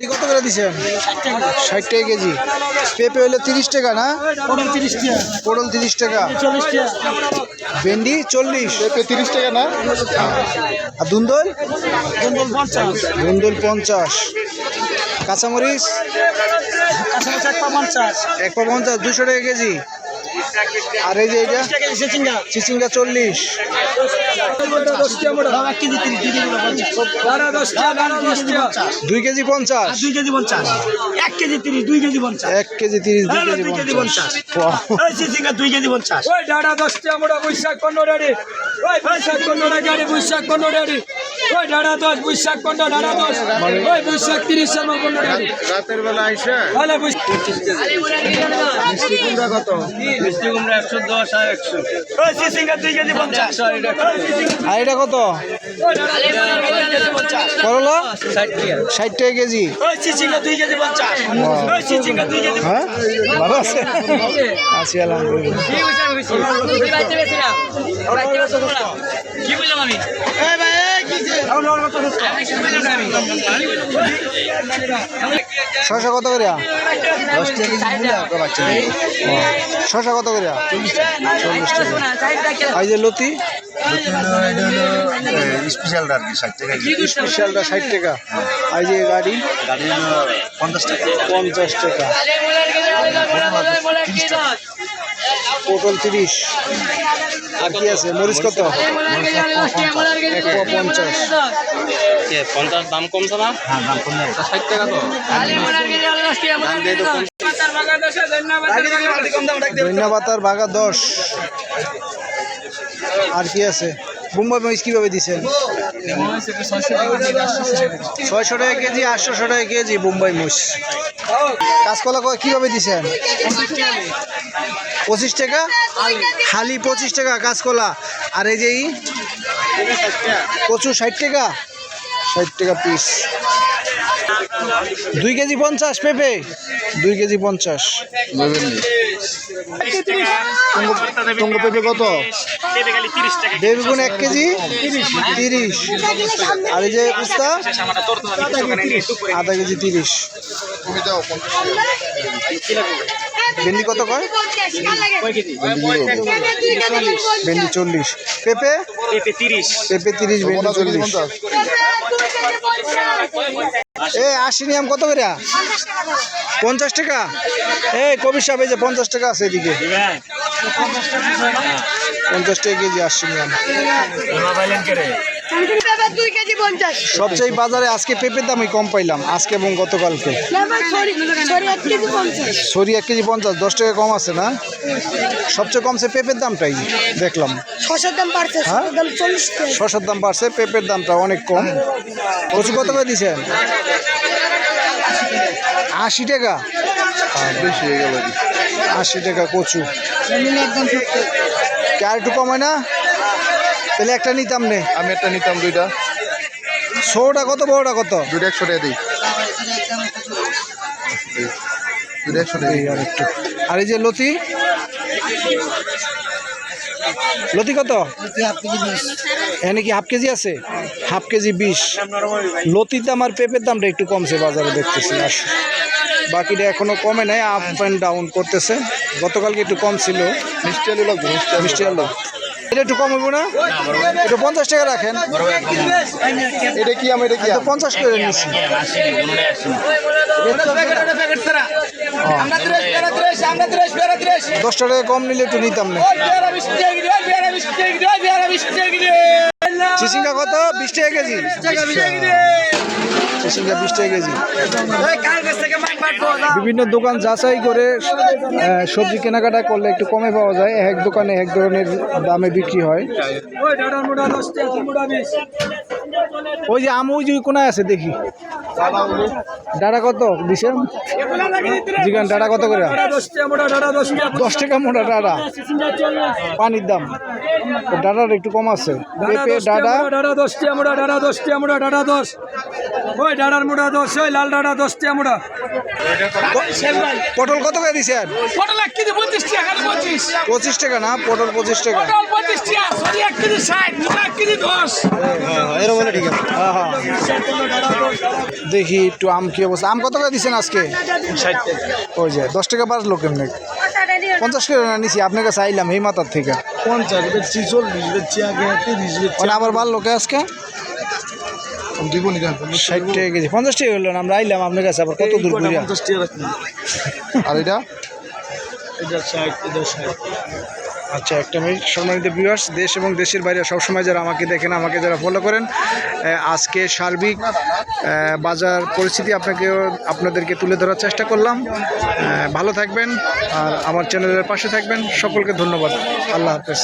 কত করে দিচ্ছেন ষাট টাকা কেজি। পেঁপে হলে তিরিশ টাকা না? পটল তিরিশ টাকা। পটল তিরিশ টাকা। চল্লিশ টাকা। ভেন্ডি চল্লিশ। পেঁপে তিরিশ টাকা না? আর দুন্দল? কুন্দল পঞ্চাশ। দুন্দল পঞ্চাশ। কাঁচামরিচ? এক পা পঞ্চাশ দুশো টাকা কেজি। আর এই যে এটা? চিচিঙ্গা চল্লিশ। দুই কেজি পঞ্চাশ। দুই কেজি পঞ্চাশ। এক কেজি তিরিশ দুই কেজি পঞ্চাশ। এক কেজি তিরিশ দুই কেজি পঞ্চাশ। চিচিঙ্গা দুই কেজি পঞ্চাশ। ওই ডাডা দশ টাকা মোটা বৈশাখ ডাড়ি ওই বৈশাখ পনেরো ডাড়ি বৈশাখ ডাড়ি ওই ডাডা দশ বৈশাখ পনেরো ডাডা দশ। ওই বৈশাখ তিরিশ আমার কোনটা রাতের বেলা আইসা? তাহলে মিষ্টি কুমড়া কত? মিষ্টি কুমড়া একশো দশ আর একশো। আর এটা কত? করলা? ষাট টাকা। কেজি। হ্যাঁ? ভালো আছে? আছি শশা কত করে দশ টাকা শশা কত করে চল্লিশ টাকা। এই যে লতি? স্পেশালটা আর কি ষাট টাকা স্পেশালটা ষাট টাকা। আর যে গাড়ি? গাড়ি পঞ্চাশ টাকা। পঞ্চাশ টাকা। পটল তিরিশ। আর কি আছে? মরিচ কত? এক পোয়া পঞ্চাশ পঞ্চাশ দাম কমছে না? হ্যাঁ দাম কমে ষাট টাকা তো। ধন্যবাদ পাতার ভাগা দশ। আর কি আছে? বোম্বাই মরিচ কীভাবে দিচ্ছেন? ছয়শো টাকা কেজি, আটশোশো টাকা কেজি বোম্বাই মরিচ কাঁচকলা কীভাবে দিচ্ছেন? পঁচিশ টাকা? হালি পঁচিশ টাকা কাঁচকলা। আর এই যে কচু ষাট টাকা? ষাট টাকা পিস দুই কেজি পঞ্চাশ, পেঁপে? দুই কেজি পঞ্চাশ। টঙ্গ পেঁপে কত? বেগুন এক কেজি? তিরিশ। আর এই যে উস্তা? আধা কেজি তিরিশ। ভেন্ডি কত কয়? ভেন্ডি চল্লিশ। পেঁপে? পেঁপে তিরিশ। ভেন্ডি চল্লিশ। এ আশি আম কত করে পঞ্চাশ টাকা? এই কবির সাহেব এই যে পঞ্চাশ টাকা আছে এদিকে। পঞ্চাশ টাকা কেজি আশি কেজি পঞ্চাশ সবচেয়ে বাজারে আজকে পেঁপের দামই কম পাইলাম আজকে এবং গতকালকে। সরি সরি এক কেজি পঞ্চাশ। দশ টাকা কম আছে না? সবচেয়ে কমছে পেঁপের দামটাই দেখলাম। দাম বাড়ছে হ্যাঁ? দাম শসার দাম বাড়ছে পেঁপের দামটা অনেক কম। কচু কত করে দিছেন? আশি টাকা। বেশি হয়ে গেল। আশি টাকা কচু। কে আর একটু কমায় না? তাহলে একটা নিতাম নে। আমি একটা নিতাম দুইটা। ছোটা কত বড়টা কত? দুইটা একশো টাকা দিই। দুইটা একশো টাকা আর একটু। আর এই যে লতি? লতি কত? এখানে কি হাফ কেজি আছে? হাফ কেজি বিশ। লতির দাম আর পেঁপের দামটা একটু কমছে বাজারে দেখতেছি। আর বাকিটা এখনও কমে নাই আপ অ্যান্ড ডাউন করতেছে। গতকালকে একটু কম ছিল। মিষ্টি আলু লাগবে মিষ্টি আলু। মিষ্টি আলু। এটা একটু কম হইব না? একটু পঞ্চাশ টাকা রাখেন। এটা কি আমি এটা কি পঞ্চাশ করে নিচ্ছি। দশটা টাকা কম নিলে একটু নিতাম না। চিচিঙ্গা কত? বিশ টাকা কেজি। চিচিঙ্গা বিশ টাকা কেজি। বিভিন্ন দোকান যাচাই করে সবজি কেনাকাটা করলে একটু কমে পাওয়া যায়। এক দোকানে এক ধরনের দামে বিক্রি হয়। ওই যে আম ওই যে কোনায় আছে দেখি। ডাটা কত? দিছেন জিগান ডাটা কত করে? দশ টাকা মোটা ডাটা পানির দাম। ডাটার একটু কম আছে। পেঁপে ডাটা ডাটা দশটি আমরা দশটি আমরা দশ। ওই ডাড়ার মুড়া দশ ওই লাল ডাড়া দশ টিয়া পটল কত করে দিছেন? পটল এক কেজি পঁচিশ টাকা পঁচিশ। পঁচিশ টাকা না পটল পঁচিশ টাকা। পটল পঁচিশ টাকা সরি এক কেজি ষাট মুড়া এক কেজি দশ। এরকম হলে ঠিক আছে। হ্যাঁ হ্যাঁ। দেখি একটু আম কি অবস্থা। আম কত করে দিছেন আজকে? ওই যে দশ টাকা বাড়লো কেমনে? পঞ্চাশ করে না নিছি আপনাকে চাইলাম আইলাম এই মাথার থেকে। পঞ্চাশ বেচছি চল্লিশ বেচছি আগে তিরিশ বেচছি মানে আবার বাড়লো কে আজকে? দিব নি ষাট টাকা কেজি। পঞ্চাশ টাকা হলো না আমরা আইলাম আপনার কাছে আবার কত দূর ঘুরিয়া? আর এটা? এটা ষাট এটা ষাট। আচ্ছা একটা মিনিট সম্মানিত ভিউয়ার্স দেশ এবং দেশের বাইরে সবসময় যারা আমাকে দেখেন, আমাকে যারা ফলো করেন আজকে সার্বিক বাজার পরিস্থিতি আপনাকে আপনাদেরকে তুলে ধরার চেষ্টা করলাম। ভালো থাকবেন, আর আমার চ্যানেলের পাশে থাকবেন। সকলকে ধন্যবাদ। আল্লাহ হাফেজ।